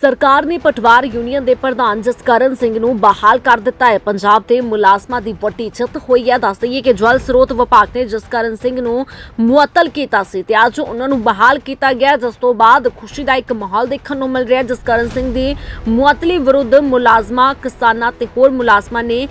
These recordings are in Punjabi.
ਸਰਕਾਰ ਨੇ ਪਟਵਾਰ ਯੂਨੀਅਨ ਦੇ ਪ੍ਰਧਾਨ ਜਸਕਰਨ ਸਿੰਘ ਨੂੰ ਬਹਾਲ ਕਰ ਦਿੱਤਾ ਹੈ। ਪੰਜਾਬ ਦੇ ਮੁਲਾਜ਼ਮਾਂ ਦੀ ਵੱਡੀ ਜਿੱਤ ਹੋਈ ਹੈ। ਦੱਸ ਦਈਏ ਕਿ ਜਲ ਸਰੋਤ ਵਿਭਾਗ ਨੇ ਜਸਕਰਨ ਸਿੰਘ ਨੂੰ ਮੁਅੱਤਲ ਕੀਤਾ ਸੀ ਤੇ ਅੱਜ ਉਹਨਾਂ ਨੂੰ ਬਹਾਲ ਕੀਤਾ ਗਿਆ ਜਿਸ ਤੋਂ ਬਾਅਦ ਖੁਸ਼ੀ ਦਾ ਇੱਕ ਮਾਹੌਲ ਦੇਖਣ ਨੂੰ ਮਿਲ ਰਿਹਾ ਜਸਕਰਨ ਸਿੰਘ ਦੀ ਮੁਅੱਤਲੀ ਵਿਰੁੱਧ ਮੁਲਾਜ਼ਮਾਂ, ਕਿਸਾਨਾਂ ਤੇ ਹੋਰ ਮੁਲਾਜ਼ਮਾਂ ਨੇ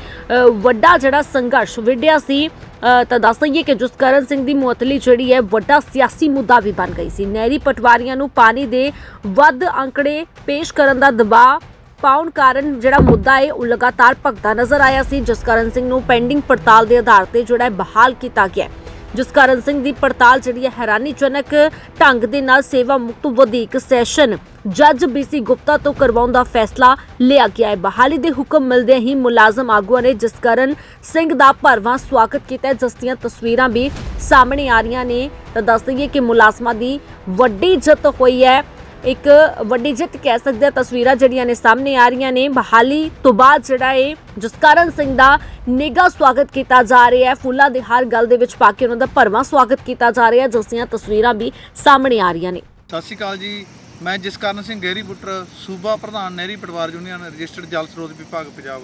ਵੱਡਾ ਜਿਹੜਾ ਸੰਘਰਸ਼ ਵਿੱਢਿਆ ਸੀ। ਤਾਂ ਦੱਸ ਦਈਏ ਕਿ ਜਸਕਰਨ ਸਿੰਘ ਦੀ ਮੁਅੱਤਲੀ ਜਿਹੜੀ ਹੈ ਵੱਡਾ ਸਿਆਸੀ ਮੁੱਦਾ ਵੀ ਬਣ ਗਈ ਸੀ। ਨਹਿਰੀ ਪਟਵਾਰੀਆਂ ਨੂੰ ਪਾਣੀ ਦੇ ਵੱਧ ਅੰਕੜੇ ਪੇਸ਼ ਕਰਨ ਦਾ ਦਬਾਅ ਪਾਉਣ ਕਾਰਨ ਜਿਹੜਾ ਮੁੱਦਾ ਹੈ, ਉਹ ਲਗਾਤਾਰ ਭਗਦਾ ਨਜ਼ਰ ਆਇਆ ਸੀ। ਜਸਕਰਨ ਸਿੰਘ ਨੂੰ ਪੈਂਡਿੰਗ ਪੜਤਾਲ ਦੇ ਆਧਾਰ ਤੇ ਜਿਹੜਾ ਹੈ ਬਹਾਲ ਕੀਤਾ ਗਿਆ ਜਸਕਰਨ ਸਿੰਘ ਦੀ ਪੜਤਾਲ ਜਿਹੜੀ ਹੈ ਹੈਰਾਨੀਜਨਕ ਢੰਗ ਦੇ ਨਾਲ ਸੇਵਾ ਮੁਕਤ ਵਧੀਕ ਸੈਸ਼ਨ ਜੱਜ ਬੀਸੀ ਗੁਪਤਾ ਤੋਂ ਕਰਵਾਉਣ ਦਾ ਫੈਸਲਾ ਲਿਆ ਗਿਆ ਹੈ। ਬਹਾਲੀ ਦੇ ਹੁਕਮ ਮਿਲਦੇ ਹੀ ਮੁਲਾਜ਼ਮ ਆਗੂਆਂ ਨੇ ਜਸਕਰਨ ਸਿੰਘ ਦਾ ਭਰਵਾਂ ਸਵਾਗਤ ਕੀਤਾ ਜਿਸ ਦੀਆਂ ਤਸਵੀਰਾਂ ਵੀ ਸਾਹਮਣੇ ਆ ਰਹੀਆਂ ਨੇ। ਤਾਂ ਦੱਸ ਦਈਏ ਕਿ ਮੁਲਾਜ਼ਮਾਂ ਦੀ ਵੱਡੀ ਜਿੱਤ ਹੋਈ ਹੈ। ਇੱਕ ਵੱਡੀ ਜਿੱਤ ਕਹਿ ਸਕਦੇ ਹਾਂ ਤਸਵੀਰਾਂ ਜਿਹੜੀਆਂ ਨੇ ਸਾਹਮਣੇ ਆ ਰਹੀਆਂ ਨੇ। ਬਹਾਲੀ ਤੋਂ ਬਾਅਦ ਜਿਹੜਾ ਹੈ ਜਸਕਰਨ ਸਿੰਘ ਦਾ ਨਿੱਘਾ ਸਵਾਗਤ ਕੀਤਾ ਜਾ ਰਿਹਾ ਹੈ। ਫੁੱਲਾਂ ਦੇ ਹਰ ਗੱਲ ਦੇ ਵਿੱਚ ਪਾ ਕੇ ਉਹਨਾਂ ਦਾ ਭਰਵਾਂ ਸਵਾਗਤ ਕੀਤਾ ਜਾ ਰਿਹਾ ਜਿਸ ਦੀਆਂ ਤਸਵੀਰਾਂ ਵੀ ਸਾਹਮਣੇ ਆ ਰਹੀਆਂ ਨੇ। ਸਤਿ ਸ਼੍ਰੀ ਅਕਾਲ ਜੀ। ਮੈਂ ਜਸਕਰਨ ਸਿੰਘ ਗਹਿਰੀ ਪੁੱਟਰ ਸੂਬਾ ਪ੍ਰਧਾਨ ਨਹਿਰੀ ਪਟਵਾਰ ਯੂਨੀਅਨ, ਰਜਿਸਟਰਡ ਜਲ ਸਰੋਤ ਵਿਭਾਗ, ਪੰਜਾਬ।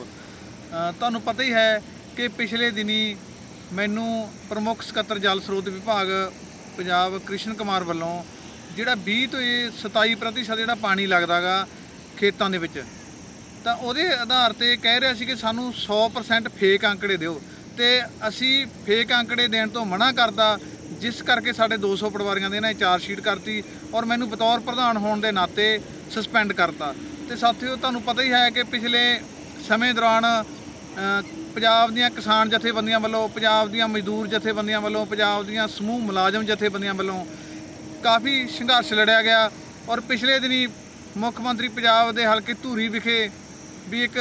ਤੁਹਾਨੂੰ ਪਤਾ ਹੀ ਹੈ ਕਿ ਪਿਛਲੇ ਦਿਨੀ ਮੈਨੂੰ ਪ੍ਰਮੁੱਖ ਸਕੱਤਰ ਜਲ ਸਰੋਤ ਵਿਭਾਗ, ਪੰਜਾਬ ਕ੍ਰਿਸ਼ਨ ਕੁਮਾਰ ਵੱਲੋਂ ਜਿਹੜਾ 20 ਤੋਂ ਇਹ 27% ਪ੍ਰਤੀਸ਼ਤ ਜਿਹੜਾ ਪਾਣੀ ਲੱਗਦਾਗਾ ਖੇਤਾਂ ਦੇ ਵਿੱਚ, ਤਾਂ ਉਹਦੇ ਆਧਾਰ ਤੇ ਕਹਿ ਰਿਹਾ ਸੀ ਕਿ ਸਾਨੂੰ 100% ਫੇਕ ਅੰਕੜੇ ਦਿਓ ਤੇ ਅਸੀਂ ਫੇਕ ਅੰਕੜੇ ਦੇਣ ਤੋਂ ਮਨਾ ਕਰਤਾ, ਜਿਸ ਕਰਕੇ ਸਾਡੇ 200 ਪਟਵਾਰੀਆਂ ਦੇ ਇਹਨਾਂ ਚਾਰ ਸ਼ੀਟ ਕਰਤੀ ਔਰ ਮੈਨੂੰ ਬਤੌਰ ਪ੍ਰਧਾਨ ਹੋਣ ਦੇ ਨਾਤੇ ਸਸਪੈਂਡ ਕਰਤਾ। ਤੇ ਸਾਥੀਓ, ਤੁਹਾਨੂੰ ਪਤਾ ਹੀ ਹੈ ਕਿ ਪਿਛਲੇ ਸਮੇਂ ਦੌਰਾਨ ਪੰਜਾਬ ਦੀਆਂ ਕਿਸਾਨ ਜਥੇਬੰਦੀਆਂ ਵੱਲੋਂ, ਪੰਜਾਬ ਦੀਆਂ ਮਜ਼ਦੂਰ ਜਥੇਬੰਦੀਆਂ ਵੱਲੋਂ, ਪੰਜਾਬ ਦੀਆਂ ਸਮੂਹ ਮੁਲਾਜ਼ਮ ਜਥੇਬੰਦੀਆਂ ਵੱਲੋਂ ਕਾਫੀ ਸੰਘਰਸ਼ ਲੜਿਆ ਗਿਆ ਔਰ ਪਿਛਲੇ ਦਿਨੀ ਮੁੱਖ ਮੰਤਰੀ ਪੰਜਾਬ ਦੇ ਹਲਕੇ ਧੂਰੀ ਵਿਖੇ ਵੀ ਇੱਕ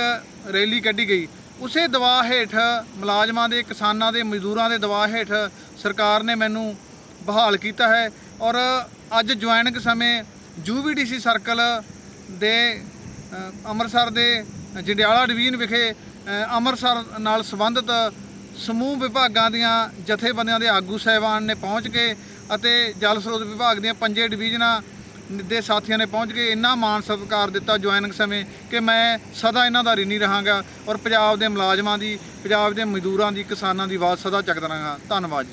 ਰੈਲੀ ਕੱਢੀ ਗਈ। ਉਸੇ ਦਬਾਅ ਹੇਠ ਮੁਲਾਜ਼ਮਾਂ ਦੇ, ਕਿਸਾਨਾਂ ਦੇ, ਮਜ਼ਦੂਰਾਂ ਦੇ ਦਬਾਅ ਹੇਠ ਸਰਕਾਰ ਨੇ ਮੈਨੂੰ ਬਹਾਲ ਕੀਤਾ ਹੈ ਔਰ ਅੱਜ ਜੁਆਇਨਿੰਗ ਸਮੇਂ ਯੂਵੀਡੀਸੀ ਸਰਕਲ ਦੇ ਅੰਮ੍ਰਿਤਸਰ ਦੇ ਜੰਡਿਆਲਾ ਡਿਵੀਜ਼ਨ ਵਿਖੇ ਅੰਮ੍ਰਿਤਸਰ ਨਾਲ ਸੰਬੰਧਿਤ ਸਮੂਹ ਵਿਭਾਗਾਂ ਦੀਆਂ ਜਥੇਬੰਦੀਆਂ ਦੇ ਆਗੂ ਸਹਿਬਾਨ ਨੇ ਪਹੁੰਚ ਕੇ ਅਤੇ ਜਲ ਸਰੋਤ ਵਿਭਾਗ ਦੀਆਂ ਪੰਜੇ ਡਿਵੀਜ਼ਨਾਂ ਦੇ ਸਾਥੀਆਂ ਨੇ ਪਹੁੰਚ ਕੇ ਇੰਨਾ ਮਾਣ ਸਤਿਕਾਰ ਦਿੱਤਾ ਜੁਆਇਨਿੰਗ ਸਮੇਂ ਕਿ ਮੈਂ ਸਦਾ ਇਹਨਾਂ ਦਾ ਰਿਣੀ ਰਹਾਂਗਾ ਔਰ ਪੰਜਾਬ ਦੇ ਮੁਲਾਜ਼ਮਾਂ ਦੀ, ਪੰਜਾਬ ਦੇ ਮਜ਼ਦੂਰਾਂ ਦੀ, ਕਿਸਾਨਾਂ ਦੀ ਆਵਾਜ਼ ਸਦਾ ਚੱਕਦਾ ਰਹਾਂਗਾ। ਧੰਨਵਾਦ ਜੀ।